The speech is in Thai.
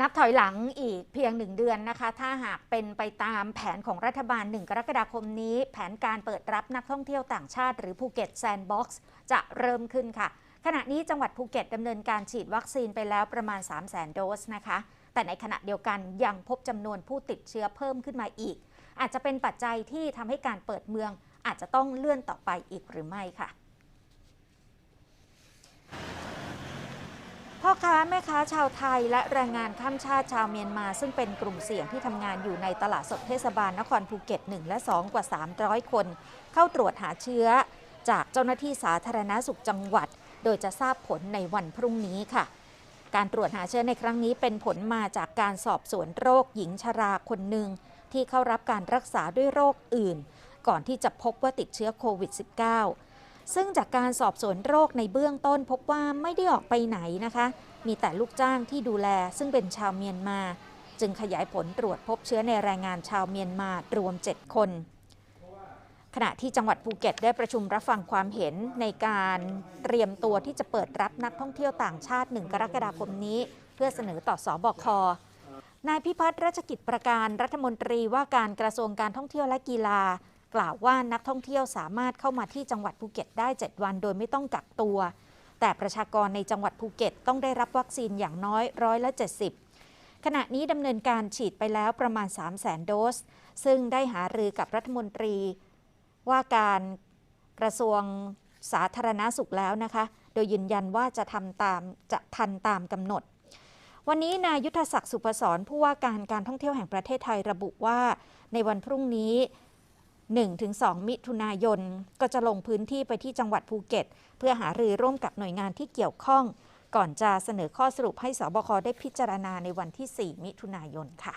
นับถอยหลังอีกเพียงหนึ่งเดือนนะคะ ถ้าหากเป็นไปตามแผนของรัฐบาล 1 กรกฎาคมนี้ แผนการเปิดรับนักท่องเที่ยวต่างชาติ หรือภูเก็ตแซนด์บ็อกซ์จะเริ่มขึ้นค่ะ ขณะนี้จังหวัดภูเก็ตดำเนินการฉีดวัคซีนไปแล้วประมาณ 3 0 0 0 0 0 โดสนะคะ แต่ในขณะเดียวกันยังพบจำนวนผู้ติดเชื้อเพิ่มขึ้นมาอีก อาจจะเป็นปัจจัยที่ทำให้การเปิดเมืองอาจจะต้องเลื่อนต่อไปอีกหรือไม่ค่ะ พ่อค้าแม่ค้าชาวไทยและแรงงานข้ามชาติชาวเมียนมา ซึ่งเป็นกลุ่มเสี่ยงที่ทำงานอยู่ในตลาดสดเทศบาลนครภูเก็ต 1 และ 2 กว่า 300 คน เข้าตรวจหาเชื้อ จากเจ้าหน้าที่สาธารณาสุขจังหวัด โดยจะทราบผลในวันพรุ่งนี้ค่ะ การตรวจหาเชื้อในครั้งนี้เป็นผลมาจากการสอบสวนโรคหญิงชราคนหนึ่งที่เข้ารับการรักษาด้วยโรคอื่น ก่อนที่จะพบว่าติดเชื้อโควิด -19 ซึ่งจากการสอบสวนโรคในเบื้องต้นพบว่าไม่ได้ออกไปไหนนะคะ มีแต่ลูกจ้างที่ดูแลซึ่งเป็นชาวเมียนมา จึงขยายผลตรวจพบเชื้อในแรงงานชาวเมียนมารวม 7 คน ขณะที่จังหวัดภูเก็ตได้ประชุมรับฟังความเห็นในการเตรียมตัวที่จะเปิดรับนักท่องเที่ยวต่างชาติ 1 กรกฎาคมนี้ เพื่อเสนอต่อสอบคนายพิพัฒน์ราชกิจประการรัฐมนตรีว่าการกระทรวงการท่องเที่ยวและกีฬา กล่าวว่านักท่องเที่ยวสามารถเข้ามาที่จังหวัดภูเก็ตได้ 7 วันโดยไม่ต้องกักตัว แต่ประชากรในจังหวัดภูเก็ตต้องได้รับวัคซีนอย่างน้อยร้อยละ 70 ขณะนี้ดำเนินการฉีดไปแล้วประมาณ 3 0 0 0 0 0 โดส ซึ่งได้หารือกับรัฐมนตรี ว่าการกระทรวงสาธารณาสุขแล้วนะคะ โดยยืนยันว่าจะทำตามจะทันตามกำหนดวันนี้นายยุทธศักดิ์สุพศรผู้ว่าการการท่องเที่ยวแห่งประเทศไทยระบุว่า ในวันพรุ่งนี้ 1-2 มิถุนายน ก็จะลงพื้นที่ไปที่จังหวัดภูเก็ต เพื่อหารือร่วมกับหน่วยงานที่เกี่ยวข้อง ก่อนจะเสนอข้อสรุปให้สบคได้พิจารณาในวันที่ 4 มิถุนายนค่ะ